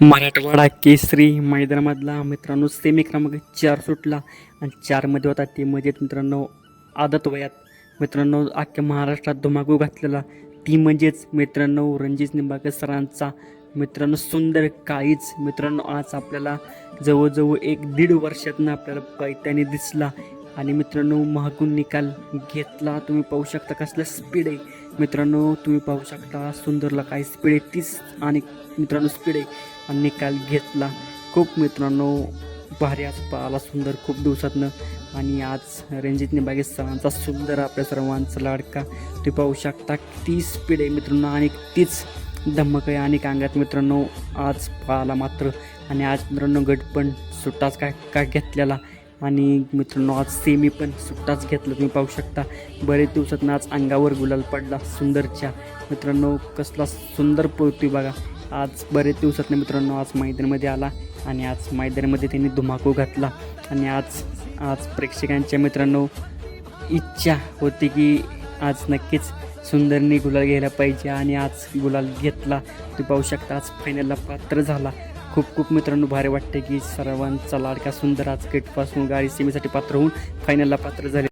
मराठवाडा केसरी मैदानामधला मित्रांनो सेमी क्रमांक चार सुटला आणि चारमध्ये होता ते म्हणजे मित्रांनो आदत वयात. मित्रांनो अख्ख्या महाराष्ट्रात धुमाकूळ घातलेला ती म्हणजेच मित्रांनो रणजित निंबाळकर सरांचा मित्रांनो सुंदर काळीच मित्रांनो आज आपल्याला जवळजवळ एक दीड वर्षातनं आपल्याला पैत्याने दिसला आणि मित्रांनो महागून निकाल घेतला. तुम्ही पाहू शकता कसला स्पीड आहे. मित्रांनो तुम्ही पाहू शकता सुंदरला काय स्पीड आहे. तीच आणि मित्रांनो स्पीड आहे. आणि निकाल घेतला. खूप मित्रांनो भारी आज पाहिला सुंदर खूप दिवसातनं. आणि आज रणजितने निंबागे सरांचा सुंदर आपल्या सर्वांचा लाडका. तुम्ही पाहू शकता ती स्पीड आहे मित्रांनो. आणि तीच धमक आहे. आणि अंगात मित्रांनो आज पाहिला मात्र. आणि आज मित्रांनो गट पण सुट्टाच काय काय घेतलेला. आणि मित्रांनो आज सेमी पण सुट्टाच घेतलं तुम्ही पाहू शकता. बरेच दिवसातनं आज अंगावर गुलाल पडला सुंदरच्या. मित्रांनो कसला सुंदर पोती बघा. आज बरेच दिवसातनं मित्रांनो आज मैदानामध्ये आला आणि आज मैदानामध्ये त्यांनी धुमाकूळ घातला. आणि आज आज प्रेक्षकांच्या मित्रांनो इच्छा होती की आज नक्कीच सुंदरनी गुलाल घ्यायला पाहिजे आणि आज गुलाल घेतला. तुम्ही पाहू शकता आज फायनलला पात्र झाला. खूप खूप मित्रांनो भारी वाटते की सर्वांचा लाडका सुंदर आज गेटपासून गाडी सीमेसाठी पात्र होऊन फायनलला पात्र झाले.